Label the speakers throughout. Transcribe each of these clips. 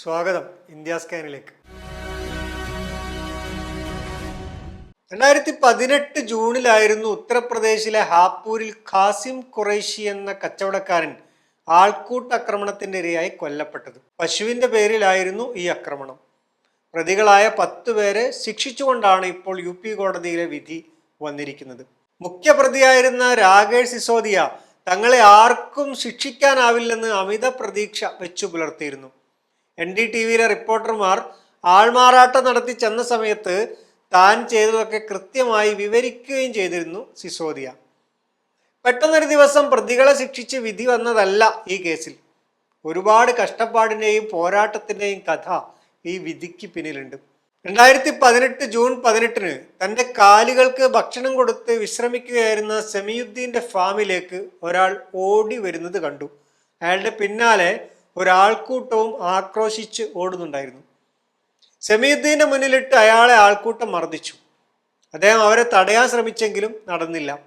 Speaker 1: സ്വാഗതം ഇന്ത്യ സ്കാനിലേക്ക്. രണ്ടായിരത്തി പതിനെട്ട് ജൂണിലായിരുന്നു ഉത്തർപ്രദേശിലെ ഹാപ്പൂരിൽ ഖാസിം ഖുറൈഷി എന്ന കച്ചവടക്കാരൻ ആൾക്കൂട്ട ആക്രമണത്തിന്റെ ഇരയായി കൊല്ലപ്പെട്ടത്. പശുവിന്റെ പേരിലായിരുന്നു ഈ ആക്രമണം. പ്രതികളായ പത്ത് പേരെ ശിക്ഷിച്ചുകൊണ്ടാണ് ഇപ്പോൾ യു പി കോടതിയിലെ വിധി വന്നിരിക്കുന്നത്. മുഖ്യപ്രതിയായിരുന്ന രാകേഷ് സിസോദിയ തങ്ങളെ ആർക്കും ശിക്ഷിക്കാനാവില്ലെന്ന് അമിത പ്രതീക്ഷ വെച്ചു പുലർത്തിയിരുന്നു. എൻ ഡി ടി വിയിലെ റിപ്പോർട്ടർമാർ ആൾമാറാട്ടം നടത്തി ചെന്ന സമയത്ത് താൻ ചെയ്തതൊക്കെ കൃത്യമായി വിവരിക്കുകയും ചെയ്തിരുന്നു സിസോദിയ. പെട്ടെന്നൊരു ദിവസം പ്രതികളെ ശിക്ഷിച്ച് വിധി വന്നതല്ല ഈ കേസിൽ. ഒരുപാട് കഷ്ടപ്പാടിന്റെയും പോരാട്ടത്തിന്റെയും കഥ ഈ വിധിക്ക് പിന്നിലുണ്ട്. രണ്ടായിരത്തി പതിനെട്ട് ജൂൺ പതിനെട്ടിന് തന്റെ കാലുകൾക്ക് ഭക്ഷണം കൊടുത്ത് വിശ്രമിക്കുകയായിരുന്ന സെമിയുദ്ദീന്റെ ഫാമിലേക്ക് ഒരാൾ ഓടി വരുന്നത് കണ്ടു. അയാളുടെ പിന്നാലെ ഒരാൾക്കൂട്ടവും ആക്രോശിച്ച് ഓടുന്നുണ്ടായിരുന്നു. സമീദ്ദീന്റെ മുന്നിലിട്ട് അയാളെ ആൾക്കൂട്ടം മർദ്ദിച്ചു. അദ്ദേഹം അവരെ തടയാൻ ശ്രമിച്ചെങ്കിലും നടന്നില്ല.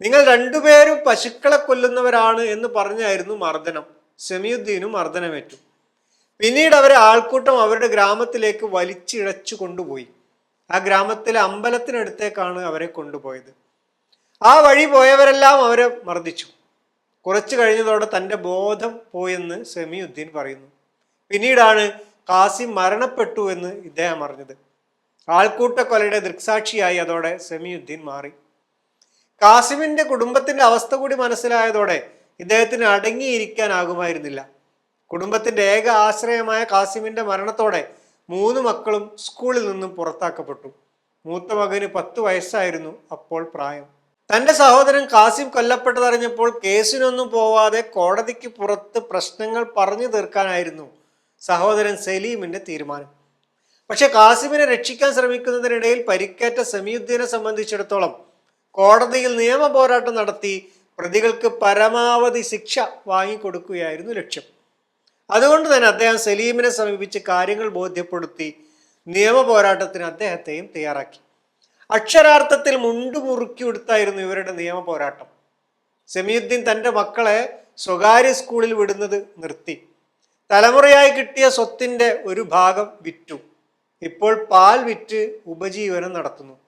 Speaker 1: നിങ്ങൾ രണ്ടുപേരും പശുക്കളെ കൊല്ലുന്നവരാണ് എന്ന് പറഞ്ഞായിരുന്നു മർദ്ദനം. സമീദ്ദീനും മർദ്ദനമേറ്റു. പിന്നീട് അവരെ ആൾക്കൂട്ടം അവരുടെ ഗ്രാമത്തിലേക്ക് വലിച്ചിഴച്ചു കൊണ്ടുപോയി. ആ ഗ്രാമത്തിലെ അമ്പലത്തിനടുത്തേക്കാണ് അവരെ കൊണ്ടുപോയത്. ആ വഴി പോയവരെല്ലാം അവരെ മർദ്ദിച്ചു. കുറച്ചു കഴിഞ്ഞതോടെ തന്റെ ബോധം പോയെന്ന് സെമിയുദ്ദീൻ പറയുന്നു. പിന്നീടാണ് കാസിം മരണപ്പെട്ടു എന്ന് ഇദ്ദേഹം അറിഞ്ഞത്. ആൾക്കൂട്ട കൊലയുടെ ദൃക്സാക്ഷിയായി അതോടെ സെമിയുദ്ദീൻ മാറി. കാസിമിന്റെ കുടുംബത്തിന്റെ അവസ്ഥ കൂടി മനസ്സിലായതോടെ ഇദ്ദേഹത്തിന് അടങ്ങിയിരിക്കാനാകുമായിരുന്നില്ല. കുടുംബത്തിന്റെ ഏക ആശ്രയമായ കാസിമിന്റെ മരണത്തോടെ മൂന്ന് മക്കളും സ്കൂളിൽ നിന്നും പുറത്താക്കപ്പെട്ടു. മൂത്ത മകന് പത്ത് വയസ്സായിരുന്നു അപ്പോൾ പ്രായം. തന്റെ സഹോദരൻ കാസിം കൊല്ലപ്പെട്ടതറിഞ്ഞപ്പോൾ കേസിനൊന്നും പോവാതെ കോടതിക്ക് പുറത്ത് പ്രശ്നങ്ങൾ പറഞ്ഞു തീർക്കാനായിരുന്നു സഹോദരൻ സലീമിന്റെ തീരുമാനം. പക്ഷെ കാസിമിനെ രക്ഷിക്കാൻ ശ്രമിക്കുന്നതിനിടയിൽ പരിക്കേറ്റ സമീദ്ദീനെ സംബന്ധിച്ചിടത്തോളം കോടതിയിൽ നിയമ പോരാട്ടം നടത്തി പ്രതികൾക്ക് പരമാവധി ശിക്ഷ വാങ്ങിക്കൊടുക്കുകയായിരുന്നു ലക്ഷ്യം. അതുകൊണ്ട് തന്നെ അദ്ദേഹം സലീമിനെ സമീപിച്ച് കാര്യങ്ങൾ ബോധ്യപ്പെടുത്തി നിയമ പോരാട്ടത്തിന് അദ്ദേഹത്തെയും തയ്യാറാക്കി. അക്ഷരാർത്ഥത്തിൽ മുണ്ടു മുറുക്കി കൊടുത്തായിരുന്നു ഇവരുടെ നിയമ പോരാട്ടം. സെമിയുദ്ദീൻ തന്റെ മക്കളെ സ്വകാര്യ സ്കൂളിൽ വിടുന്നത് നിർത്തി. തലമുറയായി കിട്ടിയ സ്വത്തിന്റെ ഒരു ഭാഗം വിറ്റു. ഇപ്പോൾ പാൽ വിറ്റ് ഉപജീവനം നടത്തുന്നു.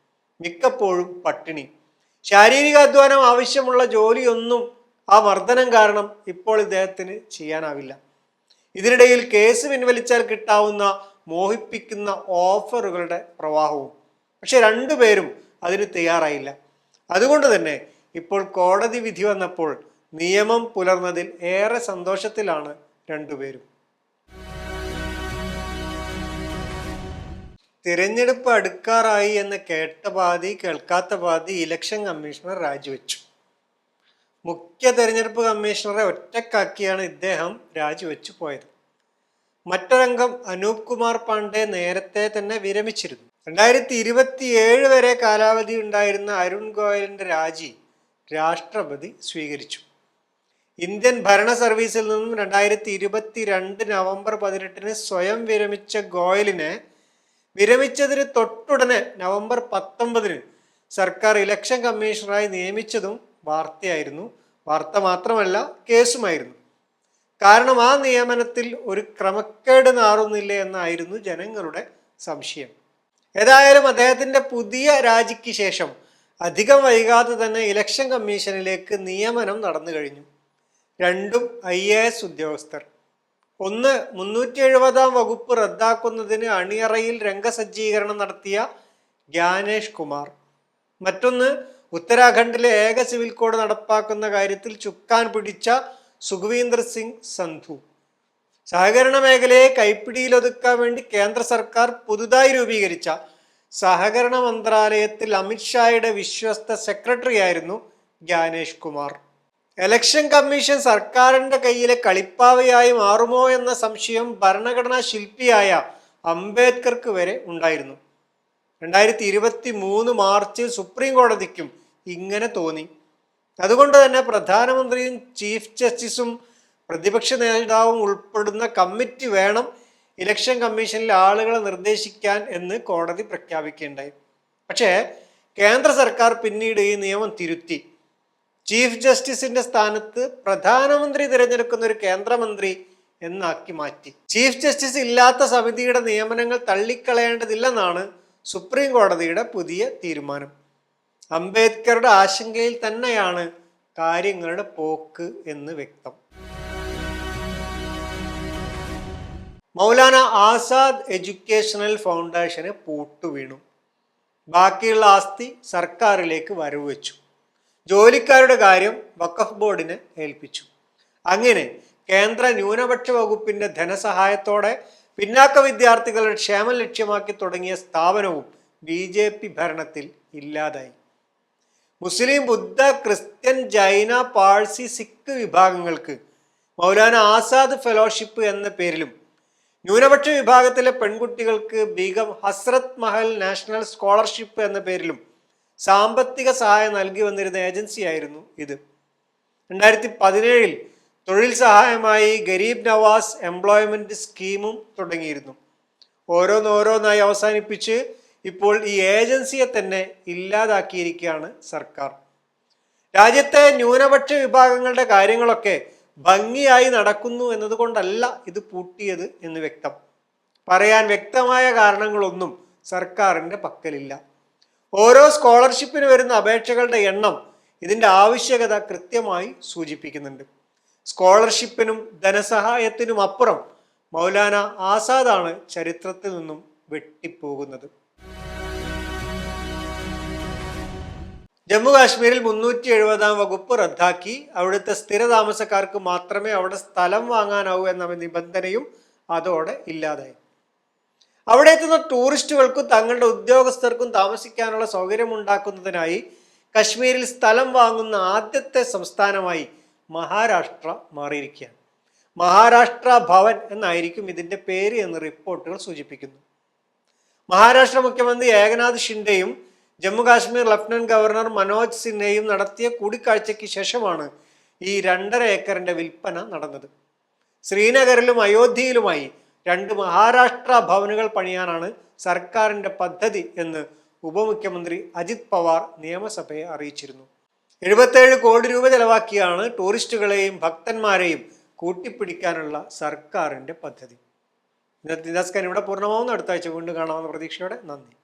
Speaker 1: മിക്കപ്പോഴും പട്ടിണി. ശാരീരിക അധ്വാനം ആവശ്യമുള്ള ജോലിയൊന്നും ആ മർദ്ദനം കാരണം ഇപ്പോൾ ഇദ്ദേഹത്തിന് ചെയ്യാനാവില്ല. ഇതിനിടയിൽ കേസ് പിൻവലിച്ചാൽ കിട്ടാവുന്ന മോഹിപ്പിക്കുന്ന ഓഫറുകളുടെ പ്രവാഹവും പക്ഷെ രണ്ടുപേരും അതിന് തയ്യാറായില്ല. അതുകൊണ്ട് തന്നെ ഇപ്പോൾ കോടതി വിധി വന്നപ്പോൾ നിയമം പുലർന്നതിൽ ഏറെ സന്തോഷത്തിലാണ് രണ്ടുപേരും തിരഞ്ഞെടുപ്പ് അടുക്കാറായി എന്ന് കേട്ട പാതി കേൾക്കാത്ത പാതി ഇലക്ഷൻ കമ്മീഷണർ രാജിവെച്ചു. മുഖ്യ തെരഞ്ഞെടുപ്പ് കമ്മീഷണറെ ഒറ്റക്കാക്കിയാണ് ഇദ്ദേഹം രാജിവെച്ചു പോയത്. മറ്റൊരംഗം അനൂപ് കുമാർ പാണ്ഡെ നേരത്തെ തന്നെ വിരമിച്ചിരുന്നു. രണ്ടായിരത്തി ഇരുപത്തി ഏഴ് വരെ കാലാവധി ഉണ്ടായിരുന്ന അരുൺ ഗോയലിന്റെ രാജി രാഷ്ട്രപതി സ്വീകരിച്ചു. ഇന്ത്യൻ ഭരണ സർവീസിൽ നിന്നും രണ്ടായിരത്തി ഇരുപത്തി രണ്ട് നവംബർ പതിനെട്ടിന് സ്വയം വിരമിച്ച ഗോയലിനെ വിരമിച്ചതിന് തൊട്ടുടനെ നവംബർ പത്തൊമ്പതിന് സർക്കാർ ഇലക്ഷൻ കമ്മീഷണറായി നിയമിച്ചതും വാർത്തയായിരുന്നു. വാർത്ത മാത്രമല്ല കേസുമായിരുന്നു. കാരണം ആ നിയമനത്തിൽ ഒരു ക്രമക്കേട് നാറുന്നില്ല എന്നായിരുന്നു ജനങ്ങളുടെ സംശയം. ഏതായാലും അദ്ദേഹത്തിന്റെ പുതിയ രാജിക്ക് ശേഷം അധികം വൈകാതെ തന്നെ ഇലക്ഷൻ കമ്മീഷനിലേക്ക് നിയമനം നടന്നു കഴിഞ്ഞു. രണ്ടും ഐ എ എസ് ഉദ്യോഗസ്ഥർ. ഒന്ന് മുന്നൂറ്റി എഴുപതാം വകുപ്പ് റദ്ദാക്കുന്നതിന് അണിയറയിൽ രംഗസജ്ജീകരണം നടത്തിയ ജ്ഞാനേഷ് കുമാർ. മറ്റൊന്ന് ഉത്തരാഖണ്ഡിലെ ഏക സിവിൽ കോഡ് നടപ്പാക്കുന്ന കാര്യത്തിൽ ചുക്കാൻ പിടിച്ച സുഖ്വീന്ദർ സിംഗ് സന്ധു. സഹകരണ മേഖലയെ കൈപ്പിടിയിലൊതുക്കാൻ വേണ്ടി കേന്ദ്ര സർക്കാർ പുതുതായി രൂപീകരിച്ച സഹകരണ മന്ത്രാലയത്തിൽ അമിത്ഷായുടെ വിശ്വസ്ത സെക്രട്ടറി ആയിരുന്നു ജ്ഞാനേഷ് കുമാർ. എലക്ഷൻ കമ്മീഷൻ സർക്കാരിന്റെ കയ്യിലെ കളിപ്പാവയായി മാറുമോ എന്ന സംശയം ഭരണഘടനാ ശില്പിയായ അംബേദ്കർക്ക് വരെ ഉണ്ടായിരുന്നു. രണ്ടായിരത്തി ഇരുപത്തി മൂന്ന് മാർച്ചിൽ സുപ്രീം കോടതിക്കും ഇങ്ങനെ തോന്നി. അതുകൊണ്ട് തന്നെ പ്രധാനമന്ത്രിയും ചീഫ് ജസ്റ്റിസും പ്രതിപക്ഷ നേതാവും ഉൾപ്പെടുന്ന കമ്മിറ്റി വേണം ഇലക്ഷൻ കമ്മീഷനിൽ ആളുകളെ നിർദ്ദേശിക്കാൻ എന്ന് കോടതി പ്രഖ്യാപിക്കുകയുണ്ടായി. പക്ഷേ കേന്ദ്ര സർക്കാർ പിന്നീട് ഈ നിയമം തിരുത്തി. ചീഫ് ജസ്റ്റിസിന്റെ സ്ഥാനത്ത് പ്രധാനമന്ത്രി തിരഞ്ഞെടുക്കുന്ന ഒരു കേന്ദ്രമന്ത്രി എന്നാക്കി മാറ്റി. ചീഫ് ജസ്റ്റിസ് ഇല്ലാത്ത സമിതിയുടെ നിയമനങ്ങൾ തള്ളിക്കളയേണ്ടതില്ലെന്നാണ് സുപ്രീം കോടതിയുടെ പുതിയ തീരുമാനം. അംബേദ്കറുടെ ആശങ്കയിൽ തന്നെയാണ് കാര്യങ്ങളുടെ പോക്ക് എന്ന് വ്യക്തം. മൗലാന ആസാദ് എഡ്യൂക്കേഷണൽ ഫൗണ്ടേഷന് പൂട്ടുവീണു. ബാക്കിയുള്ള ആസ്തി സർക്കാരിലേക്ക് വരവ് വെച്ചു. ജോലിക്കാരുടെ കാര്യം വഖഫ് ബോർഡിനെ ഏൽപ്പിച്ചു. അങ്ങനെ കേന്ദ്ര ന്യൂനപക്ഷ വകുപ്പിന്റെ ധനസഹായത്തോടെ പിന്നാക്ക വിദ്യാർത്ഥികളുടെ ക്ഷേമം ലക്ഷ്യമാക്കി തുടങ്ങിയ സ്ഥാപനവും ബി ജെ പി ഭരണത്തിൽ ഇല്ലാതായി. മുസ്ലിം ബുദ്ധ ക്രിസ്ത്യൻ ജൈന പാഴ്സി സിഖ് വിഭാഗങ്ങൾക്ക് മൗലാന ആസാദ് ഫെലോഷിപ്പ് എന്ന പേരിലും ന്യൂനപക്ഷ വിഭാഗത്തിലെ പെൺകുട്ടികൾക്ക് ബീഗം ഹസ്രത് മഹൽ നാഷണൽ സ്കോളർഷിപ്പ് എന്ന പേരിലും സാമ്പത്തിക സഹായം നൽകി വന്നിരുന്ന ഏജൻസിയായിരുന്നു ഇത്. രണ്ടായിരത്തി പതിനേഴിൽ തൊഴിൽ സഹായമായി ഗരീബ് നവാസ് എംപ്ലോയ്മെന്റ് സ്കീമും തുടങ്ങിയിരുന്നു. ഓരോന്നോരോന്നായി അവസാനിപ്പിച്ച് ഇപ്പോൾ ഈ ഏജൻസിയെ തന്നെ ഇല്ലാതാക്കിയിരിക്കുകയാണ് സർക്കാർ. രാജ്യത്തെ ന്യൂനപക്ഷ വിഭാഗങ്ങളുടെ കാര്യങ്ങളൊക്കെ ഭംഗിയായി നടക്കുന്നു എന്നതുകൊണ്ടല്ല ഇത് പൂട്ടിയത് എന്ന് വ്യക്തം. പറയാൻ വ്യക്തമായ കാരണങ്ങളൊന്നും സർക്കാരിന്റെ പക്കലില്ല. ഓരോ സ്കോളർഷിപ്പിന് വരുന്ന അപേക്ഷകളുടെ എണ്ണം ഇതിന്റെ ആവശ്യകത കൃത്യമായി സൂചിപ്പിക്കുന്നുണ്ട്. സ്കോളർഷിപ്പിനും ധനസഹായത്തിനും അപ്പുറം മൗലാന ആസാദാണ് ചരിത്രത്തിൽ നിന്നും വെട്ടിപ്പോകുന്നത്. ജമ്മു കാശ്മീരിൽ മുന്നൂറ്റി എഴുപതാം വകുപ്പ് റദ്ദാക്കി. അവിടുത്തെ സ്ഥിര താമസക്കാർക്ക് മാത്രമേ അവിടെ സ്ഥലം വാങ്ങാനാവൂ എന്ന നിബന്ധനയും അതോടെ ഇല്ലാതായി. അവിടെ എത്തുന്ന ടൂറിസ്റ്റുകൾക്കും തങ്ങളുടെ ഉദ്യോഗസ്ഥർക്കും താമസിക്കാനുള്ള സൗകര്യം ഉണ്ടാക്കുന്നതിനായി കശ്മീരിൽ സ്ഥലം വാങ്ങുന്ന ആദ്യത്തെ സംസ്ഥാനമായി മഹാരാഷ്ട്ര മാറിയിരിക്കുകയാണ്. മഹാരാഷ്ട്ര ഭവൻ എന്നായിരിക്കും ഇതിന്റെ പേര് എന്ന് റിപ്പോർട്ടുകൾ സൂചിപ്പിക്കുന്നു. മഹാരാഷ്ട്ര മുഖ്യമന്ത്രി ഏകനാഥ് ഷിൻഡെയും ജമ്മു കാശ്മീർ ലഫ്റ്റനന്റ് ഗവർണർ മനോജ് സിൻഹയും നടത്തിയ കൂടിക്കാഴ്ചയ്ക്ക് ശേഷമാണ് ഈ രണ്ടര ഏക്കറിന്റെ വിൽപ്പന നടന്നത്. ശ്രീനഗറിലും അയോധ്യയിലുമായി രണ്ട് മഹാരാഷ്ട്ര ഭവനുകൾ പണിയാനാണ് സർക്കാരിന്റെ പദ്ധതി എന്ന് ഉപമുഖ്യമന്ത്രി അജിത് പവാർ നിയമസഭയെ അറിയിച്ചിരുന്നു. എഴുപത്തേഴ് കോടി രൂപ ചെലവാക്കിയാണ് ടൂറിസ്റ്റുകളെയും ഭക്തന്മാരെയും കൂട്ടിപ്പിടിക്കാനുള്ള സർക്കാരിന്റെ പദ്ധതി. ഇന്നത്തെ ദിനാസ്കാൻ ഇവിടെ പൂർണമാവുന്ന. അടുത്ത ആഴ്ച വീണ്ടും കാണാമെന്ന പ്രതീക്ഷയോടെ നന്ദി.